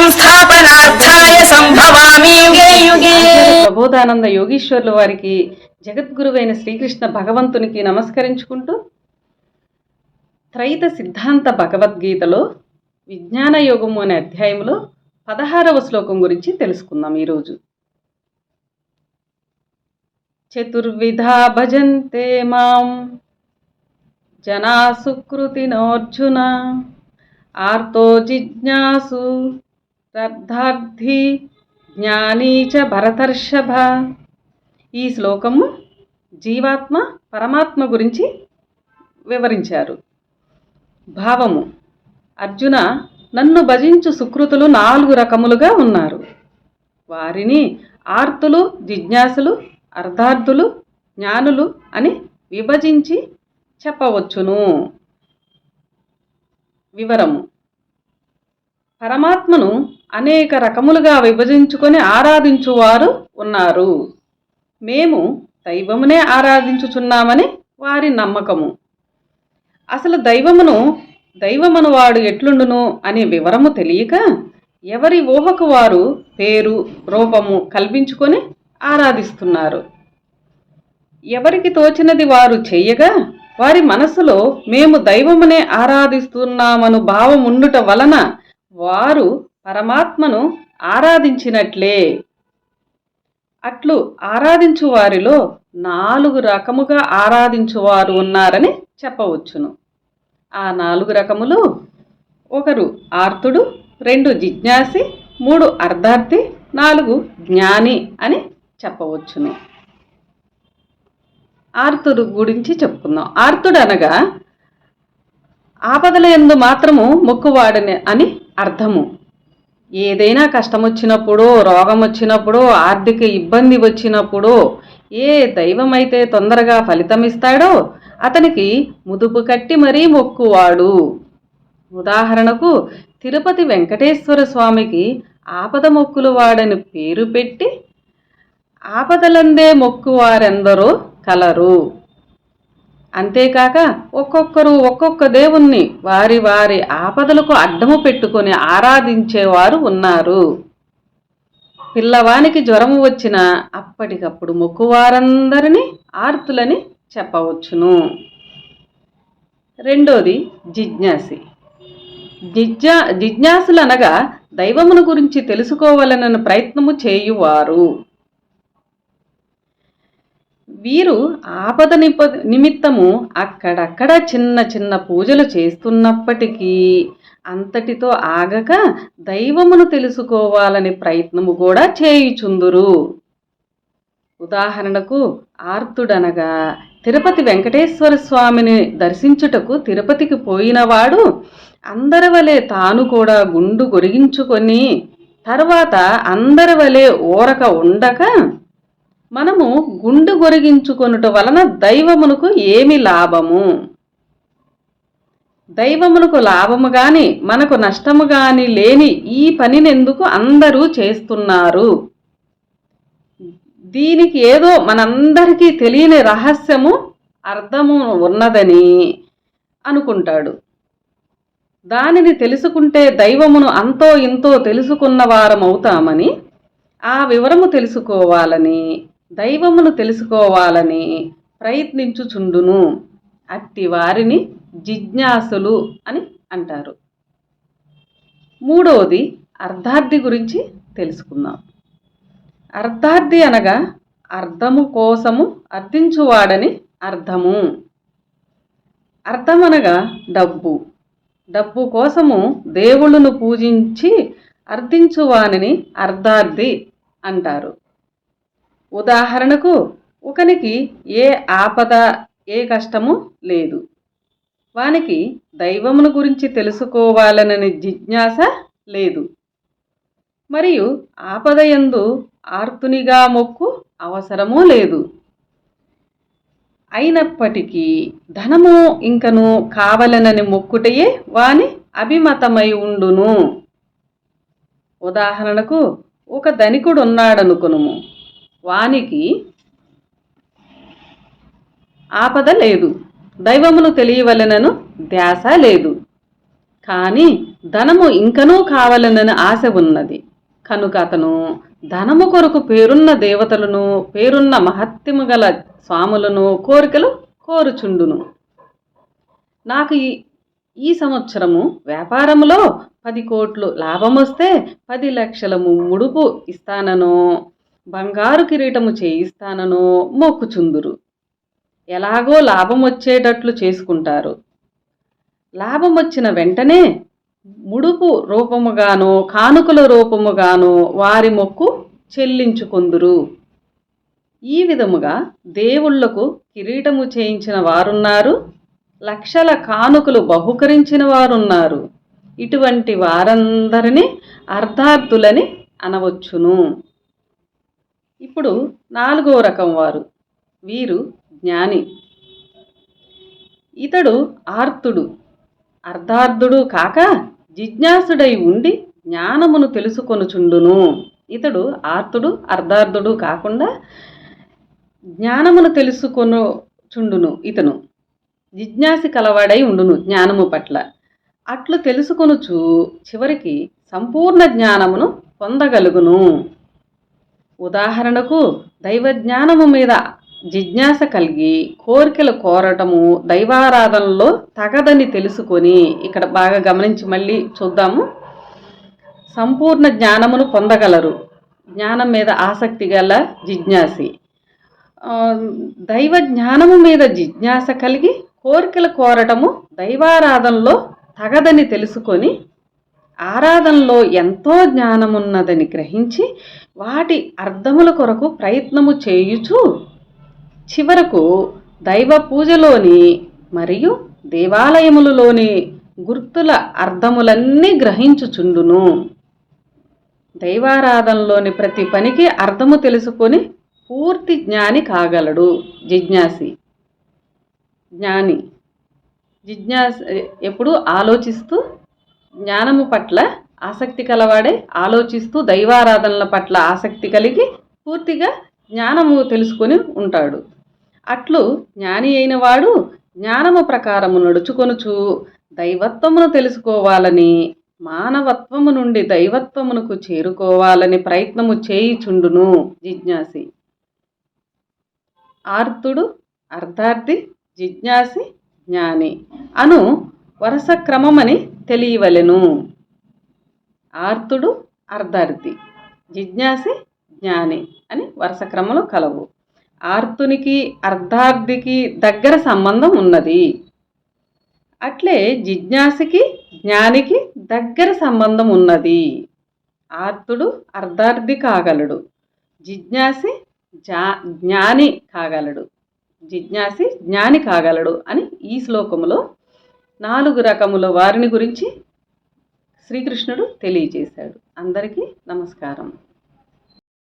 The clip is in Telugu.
సంస్థాపనార్థాయ సంభవామి. ప్రబోధానంద యోగీశ్వర్ల వారికి జగద్గురువైన శ్రీకృష్ణ భగవంతునికి నమస్కరించుకుంటూ త్రైత సిద్ధాంత భగవద్గీతలో విజ్ఞాన యోగము అనే అధ్యాయంలో పదహారవ శ్లోకం గురించి తెలుసుకుందాం ఈరోజు. చతుర్విధా భజంతే మాం జనా సుకృతినోర్జున ఆర్తో జిజ్ఞాసు రద్ధార్థి జ్ఞానీ చ భరతర్షభ. ఈ శ్లోకము జీవాత్మ పరమాత్మ గురించి వివరించారు. భావము. అర్జున నన్ను భజించు సుకృతులు నాలుగు రకములుగా ఉన్నారు. వారిని ఆర్తులు జిజ్ఞాసులు అర్ధార్థులు జ్ఞానులు అని విభజించి చెప్పవచ్చును. వివరము. పరమాత్మను అనేక రకములుగా విభజించుకొని ఆరాధించువారు ఉన్నారు. మేము దైవమునే ఆరాధించుచున్నామని వారి నమ్మకము. అసలు దైవమును దైవమును వాడు ఎట్లుండును అనే వివరము తెలియక ఎవరి ఊహకు వారు పేరు రూపము కల్పించుకొని ఆరాధిస్తున్నారు. ఎవరికి తోచినది వారు చేయగా వారి మనసులో మేము దైవమునే ఆరాధిస్తున్నామను భావముండుట వలన వారు పరమాత్మను ఆరాధించినట్లే. అట్లు ఆరాధించు వారిలో నాలుగు రకముగా ఆరాధించువారు ఉన్నారని చెప్పవచ్చును. ఆ నాలుగు రకములు ఒకరు ఆర్తుడు రెండు జిజ్ఞాసి మూడు అర్ధార్థి నాలుగు జ్ఞాని అని చెప్పవచ్చును. ఆర్తుడు గురించి చెప్పుకుందాం. ఆర్తుడు అనగా ఆపదల ఎందు మాత్రము మొక్కువాడని అని అర్థము. ఏదైనా కష్టం వచ్చినప్పుడు రోగం వచ్చినప్పుడు ఆర్థిక ఇబ్బంది వచ్చినప్పుడు ఏ దైవమైతే తొందరగా ఫలితమిస్తాడో అతనికి ముదుపు కట్టి మరీ మొక్కువాడు. ఉదాహరణకు తిరుపతి వెంకటేశ్వర స్వామికి ఆపద మొక్కులు వాడని పేరు పెట్టి ఆపదలందే మొక్కువారెందరో కలరు. అంతేకాక ఒక్కొక్కరు ఒక్కొక్క దేవుణ్ణి వారి వారి ఆపదలకు అడ్డము పెట్టుకొని ఆరాధించేవారు ఉన్నారు. పిల్లవానికి జ్వరము వచ్చిన అప్పటికప్పుడు మొక్కువారందరినీ ఆర్తులని చెప్పవచ్చును. రెండోది జిజ్ఞాసి. జిజ్ఞా జిజ్ఞాసులు అనగా దైవమును గురించి తెలుసుకోవాలన్న ప్రయత్నము చేయువారు. వీరు ఆపద నిప నిమిత్తము అక్కడక్కడ చిన్న చిన్న పూజలు చేస్తున్నప్పటికీ అంతటితో ఆగక దైవమును తెలుసుకోవాలని ప్రయత్నము కూడా చేయుచుందురు. ఉదాహరణకు ఆర్తుడనగా తిరుపతి వెంకటేశ్వర స్వామిని దర్శించుటకు తిరుపతికి పోయినవాడు అందరి వలె తాను కూడా గుండు గొరిగించుకొని తర్వాత అందరి వలె ఊరక ఉండక మనము గుండు గొరిగించుకొనుట వలన దైవమునకు ఏమి లాభము? దైవమునకు లాభము గాని మనకు నష్టము గాని లేని ఈ పనినెందుకు అందరూ చేస్తున్నారు? దీనికి ఏదో మనందరికీ తెలియని రహస్యము అర్థము ఉన్నదని అనుకుంటాడు. దానిని తెలుసుకుంటే దైవమును అంతో ఇంతో తెలుసుకున్న వారమవుతామని ఆ వివరము తెలుసుకోవాలని దైవమును తెలుసుకోవాలని ప్రయత్నించుచుండును అట్టి వారిని జిజ్ఞాసులు అని అంటారు. మూడవది అర్ధార్థి గురించి తెలుసుకుందాం. అర్ధార్థి అనగా అర్థము కోసము అర్థించువాడని అర్థము. అర్థమనగా డబ్బు. డబ్బు కోసము దేవుళ్ళను పూజించి అర్థించువానిని అర్ధార్థి అంటారు. ఉదాహరణకు ఒకనికి ఏ ఆపద ఏ కష్టము లేదు. వానికి దైవమును గురించి తెలుసుకోవాలనని జిజ్ఞాస లేదు. మరియు ఆపదయందు ఆర్తునిగా మొక్కు అవసరమూ లేదు. అయినప్పటికీ ధనము ఇంకను కావలనని మొక్కుటయే వాని అభిమతమై ఉండును. ఉదాహరణకు ఒక ధనికుడు ఉన్నాడనుకునుము వానికి ఆపద లేదు. దైవమును తెలియవలెనను ధ్యాస లేదు. కానీ ధనము ఇంకనూ కావాలనని ఆశ ఉన్నది. కనుక అతను ధనము కొరకు పేరున్న దేవతలను పేరున్న మహత్యము గల స్వాములను కోరికలు కోరుచుండును. నాకు ఈ ఈ సంవత్సరము వ్యాపారములో పది కోట్లు లాభం వస్తే పది లక్షల ముడుపు ఇస్తాననో. బంగారు కిరీటము చేయిస్తాననో మొక్కుచుందురు. ఎలాగో లాభం వచ్చేటట్లు చేసుకుంటారు. లాభం వచ్చిన వెంటనే ముడుపు రూపముగానో కానుకల రూపముగానో వారి మొక్కు చెల్లించుకొందురు. ఈ విధముగా దేవుళ్ళకు కిరీటము చేయించిన వారున్నారు. లక్షల కానుకలు బహుకరించిన వారున్నారు. ఇటువంటి వారందరినీ అర్ధార్థులని అనవచ్చును. ఇప్పుడు నాలుగో రకం వారు. వీరు జ్ఞాని. ఇతడు ఆర్తుడు. అర్ధార్థుడు కాక జిజ్ఞాసుడై ఉండి జ్ఞానమును తెలుసుకొనుచుండును. ఇతడు ఆర్తుడు అర్ధార్థుడు కాకుండా జ్ఞానమును తెలుసుకొనుచుండును ఇతను. జిజ్ఞాసి కలవాడై ఉండును జ్ఞానము పట్ల. అట్లు తెలుసుకొనుచు చివరికి సంపూర్ణ జ్ఞానమును పొందగలుగును. ఉదాహరణకు దైవ జ్ఞానము మీద జిజ్ఞాస కలిగి కోరికలు కోరటము దైవారాధనలో తగదని తెలుసుకొని ఇక్కడ బాగా గమనించి మళ్ళీ చూద్దాము. సంపూర్ణ జ్ఞానమును పొందగలరు. జ్ఞానం మీద ఆసక్తి గల జిజ్ఞాసి. దైవ జ్ఞానము మీద జిజ్ఞాస కలిగి కోరికలు కోరటము దైవారాధనలో తగదని తెలుసుకొని ఆరాధనలో ఎంతో జ్ఞానమున్నదని గ్రహించి వాటి అర్థముల కొరకు ప్రయత్నము చేయుచు చివరకు దైవ పూజలోని మరియు దేవాలయములలోని గుర్తుల అర్థములన్నీ గ్రహించుచుండును. దైవారాధనలోని ప్రతి పనికి అర్థము తెలుసుకొని పూర్తి జ్ఞాని కాగలడు జిజ్ఞాసి. జ్ఞాని. జిజ్ఞాస ఎప్పుడు ఆలోచిస్తూ జ్ఞానము పట్ల ఆసక్తి కలవాడే ఆలోచిస్తూ దైవారాధనల పట్ల ఆసక్తి కలిగి పూర్తిగా జ్ఞానము తెలుసుకొని ఉంటాడు. అట్లు జ్ఞాని అయిన వాడు జ్ఞానము ప్రకారము నడుచుకొనుచు దైవత్వమును తెలుసుకోవాలని మానవత్వము నుండి దైవత్వమునకు చేరుకోవాలని ప్రయత్నము చేయుచుండును జిజ్ఞాసి. ఆర్తుడు అర్ధార్థి జిజ్ఞాసి జ్ఞాని అను వరుస క్రమమని తెలియవలెను. ఆర్తుడు అర్ధార్థి జిజ్ఞాసి జ్ఞాని అని వరుస క్రమంలో కలవు. ఆర్తునికి అర్ధార్థికి దగ్గర సంబంధం ఉన్నది. అట్లే జిజ్ఞాసికి జ్ఞానికి దగ్గర సంబంధం ఉన్నది. ఆర్తుడు అర్ధార్థి కాగలడు. జిజ్ఞాసి జా జ్ఞాని కాగలడు. జిజ్ఞాసి జ్ఞాని కాగలడు అని ఈ శ్లోకములో నాలుగు రకముల వారిని గురించి శ్రీకృష్ణుడు తెలియజేశాడు. అందరికీ నమస్కారం.